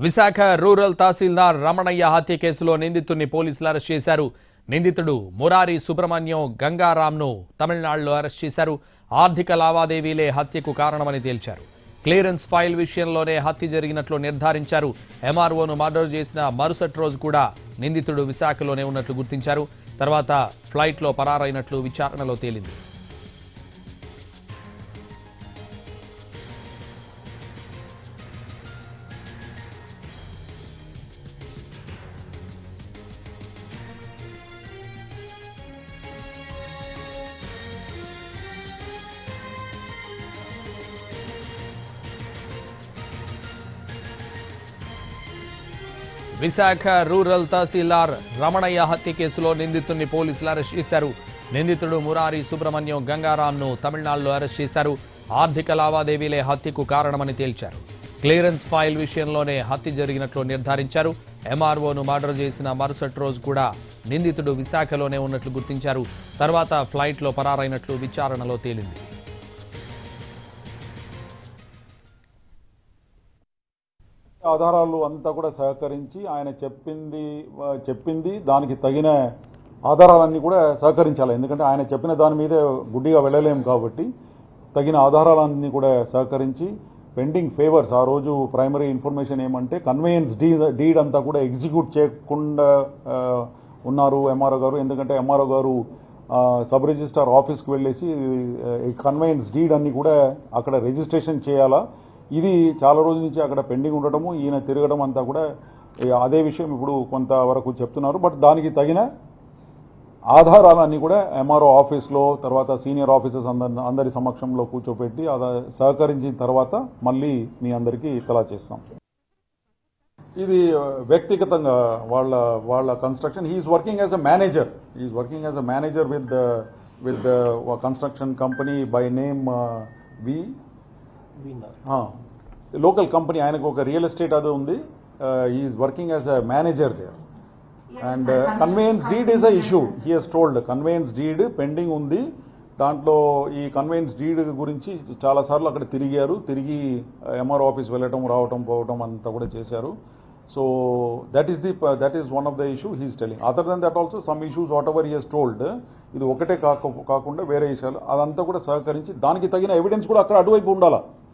Visakha rural తహసీల్దార్ రమణయ్య హత్య కేసులో నిందితుడిని పోలీసులు అరెస్ట్ చేశారు. నిందితుడు మురారి సుబ్రహ్మణ్యం గంగారాంను తమిళనాడులో అరెస్ట్ చేశారు. ఆర్థిక లావాదేవీలే హత్యకు కారణమని తేల్చారు. క్లియరెన్స్ ఫైల్ విషయంలోనే హత్య జరిగినట్లు నిర్ధారించారు. ఎంఆర్ఓను మర్డర్ చేసిన మరుసటి రోజు కూడా నిందితుడు విశాఖలోనే ఉన్నట్లు గుర్తించారు. తర్వాత ఫ్లైట్లో పరారైనట్లు విచారణలో తేలింది. విశాఖ రూరల్ తహసీల్దార్ రమణయ్య హత్య కేసులో నిందితుడిని పోలీసులు అరెస్ట్ చేశారు. నిందితుడు మురారి సుబ్రహ్మణ్యం గంగారాంను తమిళనాడులో అరెస్ట్ చేశారు. ఆర్థిక లావాదేవీలే హత్యకు కారణమని తేల్చారు. క్లియరెన్స్ ఫైల్ విషయంలోనే హత్య జరిగినట్లు నిర్ధారించారు. ఎంఆర్ఓను మర్డర్ చేసిన మరుసటి రోజు కూడా నిందితుడు విశాఖలోనే ఉన్నట్లు గుర్తించారు. తర్వాత ఫ్లైట్లో పరారైనట్లు విచారణలో తేలింది. ఆధారాలు అంతా కూడా సహకరించి ఆయన చెప్పింది చెప్పింది దానికి తగిన ఆధారాలన్నీ కూడా సహకరించాలి. ఎందుకంటే ఆయన చెప్పిన దాని మీదే గుడ్డిగా వెళ్ళలేము కాబట్టి తగిన ఆధారాలన్నీ కూడా సహకరించి పెండింగ్ ఫేవర్స్. ఆ రోజు ప్రైమరీ ఇన్ఫర్మేషన్ ఏమంటే కన్వేయన్స్ డీ డీడ్ అంతా కూడా ఎగ్జిక్యూట్ చేయకుండా ఉన్నారు ఎంఆర్ఓ గారు. ఎందుకంటే ఎంఆర్ఓ గారు సబ్ రిజిస్టార్ ఆఫీస్కి వెళ్ళేసి కన్వేయన్స్ డీడ్ అన్నీ కూడా అక్కడ రిజిస్ట్రేషన్ చేయాలా? ఇది చాలా రోజుల నుంచి అక్కడ పెండింగ్ ఉండటము ఈయన తిరగడం అంతా కూడా అదే విషయం ఇప్పుడు కొంతవరకు చెప్తున్నారు. బట్ దానికి తగిన ఆధారాలన్నీ కూడా ఎంఆర్ఓ ఆఫీస్లో తర్వాత సీనియర్ ఆఫీసర్స్ అందరి అందరి సమక్షంలో కూర్చోపెట్టి అది సహకరించిన తర్వాత మళ్ళీ మీ అందరికీ ఇతలా చేస్తాం. ఇది వ్యక్తిగతంగా వాళ్ళ వాళ్ళ construction he's working as a manager is working as a manager with with construction company by name V local company ఆయనకు ఒక రియల్ ఎస్టేట్ అది ఉంది. Is working as a manager there and conveyance deed is a issue he he's told conveyance deed pending ఉంది. దాంట్లో ఈ conveyance deed గురించి చాలా సార్లు అక్కడ తిరిగారు. తిరిగి ఎంఆర్ ఆఫీస్ వెళ్ళటం రావటం పోవటం అంతా కూడా చేశారు. So that is the that is one of the issue he's telling other than that also some issues whatever he's told ఇది ఒకటే కాక కాకుండా వేరే విషయాలు అదంతా కూడా సహకరించి దానికి తగిన ఎవిడెన్స్ కూడా అక్కడ అటువైపు ఉండాలా?